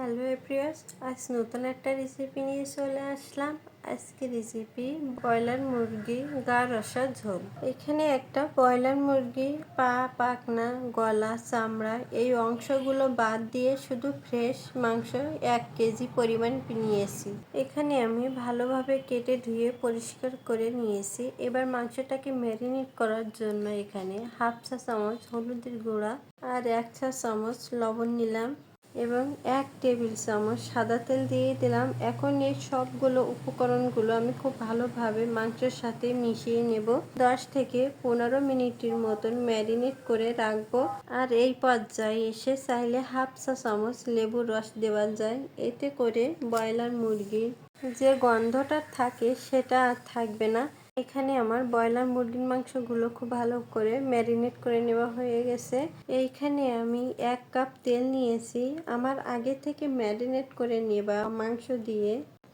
Hello এপ্রিয়াস আজ নতুন একটা রেসিপি নিয়ে চলে আসলাম। আজকে রেসিপি ব্রয়লার মুরগি গা রসা ঝোল। এখানে একটা ব্রয়লার মুরগি, পা পাকনা গলা, চামড়া এই অংশগুলো বাদ দিয়ে শুধু ফ্রেশ মাংস এক কেজি পরিমাণ নিয়েছি। এখানে আমি ভালোভাবে কেটে ধুয়ে পরিষ্কার করে নিয়েছি। এবার মাংসটাকে ম্যারিনেট করার জন্য এখানে হাফ চা চামচ হলুদের গুঁড়া আর এক চা চামচ লবণ নিলাম। এবং এক টেবিল চামচ সাদা তেল দিয়ে দিলাম। এখন এই সবগুলো উপকরণগুলো আমি খুব ভালোভাবে মাংসের সাথে মিশিয়ে নেব। দশ থেকে পনেরো মিনিটের মতন ম্যারিনেট করে রাখব। আর এই পর্যায়ে এসে চাইলে হাফ চা চামচ লেবুর রস দেওয়া যায়। এতে করে ব্রয়লার মুরগির যে গন্ধটা থাকে সেটা আর থাকবে না। এখানে আমার ব্রয়লার মুরগির মাংসগুলো খুব ভালো করে ম্যারিনেট করে নেওয়া হয়ে গেছে। এইখানে আমি এক কাপ তেল নিয়েছি। আমার আগে থেকে ম্যারিনেট করে নেওয়া মাংস দিয়ে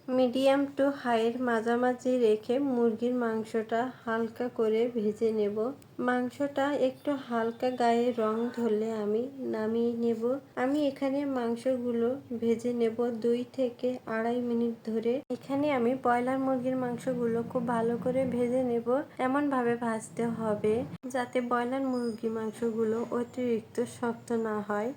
মিডিয়াম টু হাইয়ের মাঝামাঝি রেখে মুরগির মাংসটা হালকা করে ভেজে নেব। মাংসটা একটু হালকা গায়ে রং ধরলে আমি নামিয়ে নেব। আমি এখানে মাংসগুলো ভেজে নেব দুই থেকে আড়াই মিনিট ধরে। এখানে আমি ব্রয়লার মুরগির মাংসগুলো খুব ভালো করে ভেজে নেব। এমনভাবে ভাজতে হবে যাতে ব্রয়লার মুরগির মাংসগুলো অতিরিক্ত শক্ত না হয়।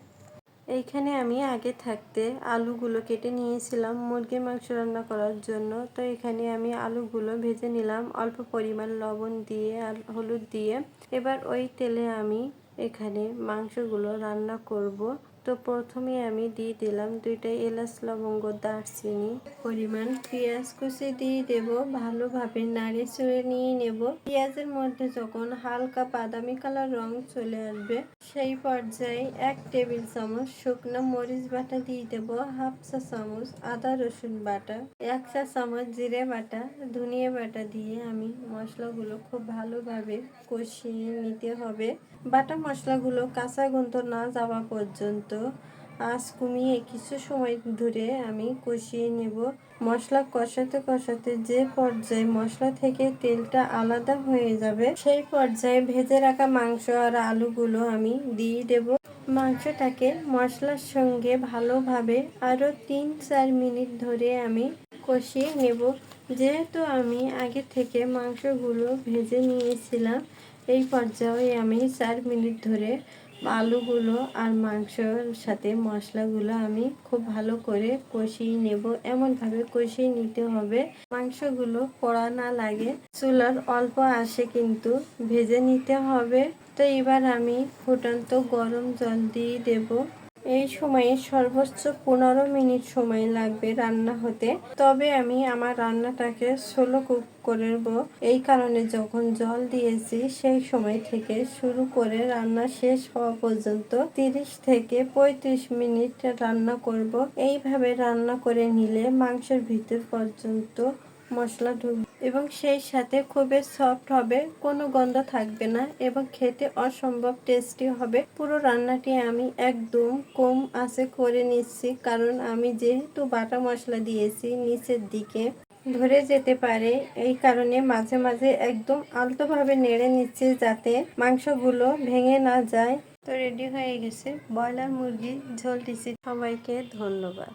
এইখানে আমি আগে থাকতে আলুগুলো কেটে নিয়েছিলাম, মুরগির মাংস রান্না করার জন্য। তো এখানে আমি আলুগুলো ভেজে নিলাম, অল্প পরিমাণ লবণ দিয়ে আর হলুদ দিয়ে। এবার ওই তেলে আমি এখানে মাংসগুলো রান্না করব। তো প্রথমে আমি দিয়ে দিলাম দুইটা এলাচ লবঙ্গ, দারচিনি, পরিমাণ পেঁয়াজ কুচি দিয়ে দেব। ভালোভাবে নাড়ে চড়ে নিয়ে নেব। পেঁয়াজের মধ্যে যখন হালকা বাদামি কালার রং চলে আসবে সেই পর্যায়ে এক টেবিল চামচ শুকনো মরিচ বাটা দিয়ে দেবো, হাফ চা চামচ আদা রসুন বাটা, এক চা চামচ জিরে বাটা, ধনিয়া বাটা দিয়ে আমি মশলাগুলো খুব ভালোভাবে কষিয়ে নিতে হবে। বাটা মশলাগুলো কাঁচা গন্ধ না যাওয়া পর্যন্ত আঁচ কমিয়ে কিছু সময় ধরে আমি কষিয়ে নেব। মশলা কষাতে কষাতে যে পর্যায়ে মশলা থেকে তেলটা আলাদা হয়ে যাবে, সেই পর্যায়ে ভেজে রাখা মাংস আর আলুগুলো আমি দিয়ে দেব। মাংসটাকে মশলার সঙ্গে ভালোভাবে আরও তিন চার মিনিট ধরে আমি কষিয়ে নেব। যেহেতু আমি আগে থেকে মাংসগুলো ভেজে নিয়েছিলাম, এই পর্যায়ে আমি চার মিনিট ধরে আলুগুলো আর মাংসর সাথে মশলাগুলো আমি খুব ভালো করে কষিয়ে নেব। এমনভাবে কষিয়ে নিতে হবে। মাংসগুলো পোড়া না লাগে। চুলার অল্প আসে কিন্তু ভেজে নিতে হবে। তো এবার আমি ফুটন্ত গরম জল দিয়ে দেব। এই সময়ে সর্বোচ্চ পনেরো মিনিট সময় লাগবে রান্না হতে। তবে আমি আমার রান্নাটাকে সোলো কুক করব এই কারণে যখন জল দিয়েছি, সেই সময় থেকে শুরু করে রান্না শেষ হওয়া পর্যন্ত তিরিশ থেকে পঁয়ত্রিশ মিনিট রান্না করব। এইভাবে রান্না করে নিলে মাংসের ভিতর পর্যন্ত মশলা ঢুকবে এবং সেই সাথে খুবই সফট হবে, কোনো গন্ধ থাকবে না এবং খেতে অসম্ভব টেস্টি হবে। পুরো রান্নাটি আমি একদম কম আছে করে নিচ্ছি, কারণ আমি যেহেতু বাটা মশলা দিয়েছি নিচের দিকে, ধরে যেতে পারে। এই কারণে মাঝে মাঝে একদম আলতোভাবে নেড়ে নিচ্ছে যাতে মাংসগুলো ভেঙে না যায়। তো রেডি হয়ে গেছে, ব্রয়লার মুরগি ঝোল দিচ্ছি। সবাইকে ধন্যবাদ।